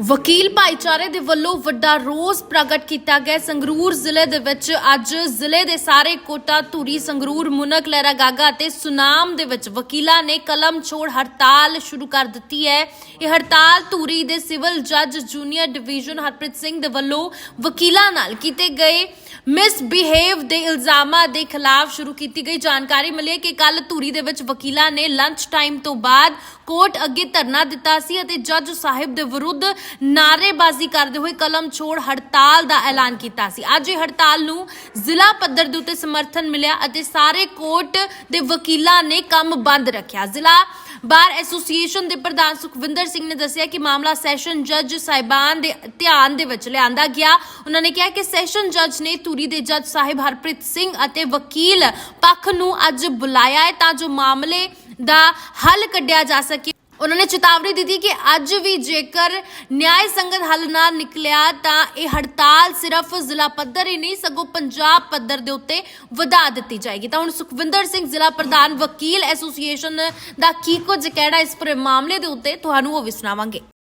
ਵਕੀਲ ਭਾਈਚਾਰੇ ਦੇ ਵੱਲੋਂ ਵੱਡਾ ਰੋਸ ਪ੍ਰਗਟ ਕੀਤਾ ਗਿਆ। ਸੰਗਰੂਰ ਜ਼ਿਲ੍ਹੇ ਦੇ ਵਿੱਚ ਅੱਜ ਜ਼ਿਲ੍ਹੇ ਦੇ ਸਾਰੇ ਕੋਟਾ, ਧੂਰੀ, ਸੰਗਰੂਰ ਮੁਨਕ ਲਹਿਰਾ, ਗਾਗਾ ਅਤੇ ਸੁਨਾਮ ਦੇ ਵਿੱਚ ਵਕੀਲਾਂ ਨੇ ਕਲਮ ਛੋੜ ਹੜਤਾਲ ਸ਼ੁਰੂ ਕਰ ਦਿੱਤੀ ਹੈ। ਇਹ ਹੜਤਾਲ ਧੂਰੀ ਦੇ ਸਿਵਲ ਜੱਜ ਜੂਨੀਅਰ ਡਿਵੀਜ਼ਨ ਹਰਪ੍ਰੀਤ ਸਿੰਘ ਦੇ ਵੱਲੋਂ ਵਕੀਲਾਂ ਨਾਲ ਕੀਤੇ ਗਏ। ਮਿਸਬਿਹੇਵ ਦੇ ਇਲਜ਼ਾਮਾਂ ਦੇ ਖਿਲਾਫ ਸ਼ੁਰੂ ਕੀਤੀ ਗਈ ਜਾਣਕਾਰੀ ਮਿਲੀ ਹੈ ਕਿ ਕੱਲ ਧੂਰੀ ਦੇ ਵਿੱਚ ਵਕੀਲਾਂ ਨੇ ਲੰਚ ਟਾਈਮ ਤੋਂ ਬਾਅਦ ਕੋਰਟ ਅੱਗੇ ਧਰਨਾ ਦਿੱਤਾ ਸੀ ਅਤੇ ਜੱਜ ਸਾਹਿਬ ਦੇ ਵਿਰੁੱਧ ਨਾਅਰੇਬਾਜ਼ੀ ਕਰਦੇ ਹੋਏ ਕਲਮ ਛੋੜ ਹੜਤਾਲ ਦਾ ਐਲਾਨ ਕੀਤਾ ਸੀ। ਅੱਜ ਇਹ ਹੜਤਾਲ ਨੂੰ ਜ਼ਿਲ੍ਹਾ ਪੱਧਰ ਦੇ ਉੱਤੇ ਸਮਰਥਨ ਮਿਲਿਆ ਅਤੇ ਸਾਰੇ ਕੋਰਟ ਦੇ ਵਕੀਲਾਂ ਨੇ ਕੰਮ ਬੰਦ ਰੱਖਿਆ। ਜ਼ਿਲ੍ਹਾ ਬਾਰ ਐਸੋਸੀਏਸ਼ਨ ਦੇ ਪ੍ਰਧਾਨ ਸੁਖਵਿੰਦਰ ਸਿੰਘ ਨੇ ਦੱਸਿਆ ਕਿ ਮਾਮਲਾ ਸੈਸ਼ਨ ਜੱਜ ਸਾਹਿਬਾਨ ਦੇ ਧਿਆਨ ਦੇ ਵਿੱਚ ਲਿਆਂਦਾ ਗਿਆ। ਉਹਨਾਂ ਨੇ ਕਿਹਾ ਕਿ ਸੈਸ਼ਨ ਜੱਜ ਨੇ ਧੂਰੀ ਦੇ ਜੱਜ ਸਾਹਿਬ ਹਰਪ੍ਰੀਤ ਸਿੰਘ ਅਤੇ ਵਕੀਲ ਪੱਖ ਨੂੰ ਅੱਜ ਬੁਲਾਇਆ ਹੈ ਤਾਂ ਜੋ ਮਾਮਲੇ ਦਾ ਹੱਲ ਕੱਢਿਆ ਜਾ ਸਕੇ। ਉਹਨਾਂ ਨੇ ਚੇਤਾਵਨੀ ਦਿੱਤੀ ਕਿ ਅੱਜ ਵੀ ਜੇਕਰ ਨਿਆਂ ਸੰਗਤ ਹੱਲ ਨਾ ਨਿਕਲਿਆ ਤਾਂ ਇਹ ਹੜਤਾਲ ਸਿਰਫ ਜ਼ਿਲ੍ਹਾ ਪੱਧਰ ਹੀ ਨਹੀਂ, ਸਗੋਂ ਪੰਜਾਬ ਪੱਧਰ ਦੇ ਉੱਤੇ ਵਧਾ ਦਿੱਤੀ ਜਾਏਗੀ। ਤਾਂ ਹੁਣ ਸੁਖਵਿੰਦਰ ਸਿੰਘ ਜ਼ਿਲ੍ਹਾ ਪ੍ਰਧਾਨ ਵਕੀਲ ਐਸੋਸੀਏਸ਼ਨ ਦਾ ਕੀ ਕੁਝ ਕਹਿਣਾ ਇਸ ਪੂਰੇ ਮਾਮਲੇ ਦੇ ਉੱਤੇ ਤੁਹਾਨੂੰ ਉਹ ਵੀ ਸੁਣਾਵਾਂਗੇ।